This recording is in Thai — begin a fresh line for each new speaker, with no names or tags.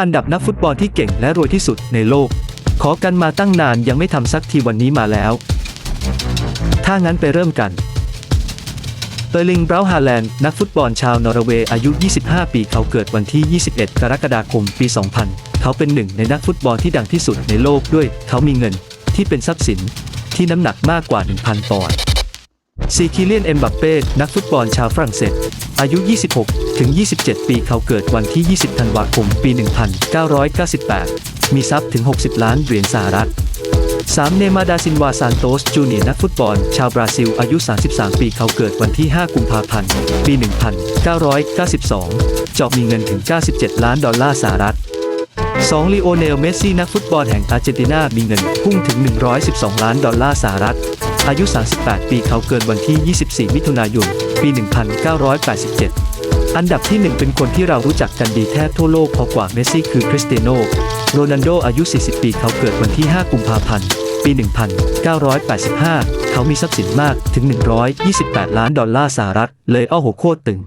อันดับนักฟุตบอลที่เก่งและรวยที่สุดในโลก ขอกันมาตั้งนานยังไม่ทำสักทีวันนี้มาแล้ว ถ้างั้นไปเริ่มกันเตอร์ลิงเบราฮาแลนด์ นักฟุตบอลชาวนอร์เวย์อายุ 25 ปี เขาเกิดวันที่ 21 กรกฎาคม ปี 2000 เขาเป็นหนึ่งในนักฟุตบอลที่ดังที่สุดในโลกด้วย เขามีเงินที่เป็นทรัพย์สินที่น้ำหนักมากกว่า 1,000 ปอนด์ซีคิเลียน เอ็มบัปเป้ นักฟุตบอลชาวฝรั่งเศส อายุ 26 ถึง 27 ปีเขาเกิดวันที่ 20 ธันวาคม ปี 1998 มีทรัพย์ถึง 60 ล้านเหรียญสหรัฐ 3. เนมาร์ดาซินวาซานโตส จูเนียร์นักฟุตบอล ชาวบราซิล อายุ 33 ปีเขาเกิดวันที่ 5 กุมภาพันธ์ ปี 1992เจาะมีเงินถึง 97 ล้านดอลลาร์สหรัฐ 2. ลีโอเนล เมสซี่ นักฟุตบอลแห่งอาร์เจนตินา มีเงินพุ่งถึง 112 ล้านดอลลาร์สหรัฐ อายุ 38 ปีเขาเกิดวันที่ 24 มิถุนายน ปี 1987 อันดับที่ 1 เป็นคนที่เรารู้จักกันดีแทบทั่วโลกพอกว่าเมสซี่คือคริสเตียโนโรนัลโดอายุ 40 ปีเขาเกิดวันที่ 5 กุมภาพันธ์ ปี 1985 เขามีทรัพย์สินมากถึง 128 ล้านดอลลาร์สหรัฐ เลยอ้อโหโคตรตึง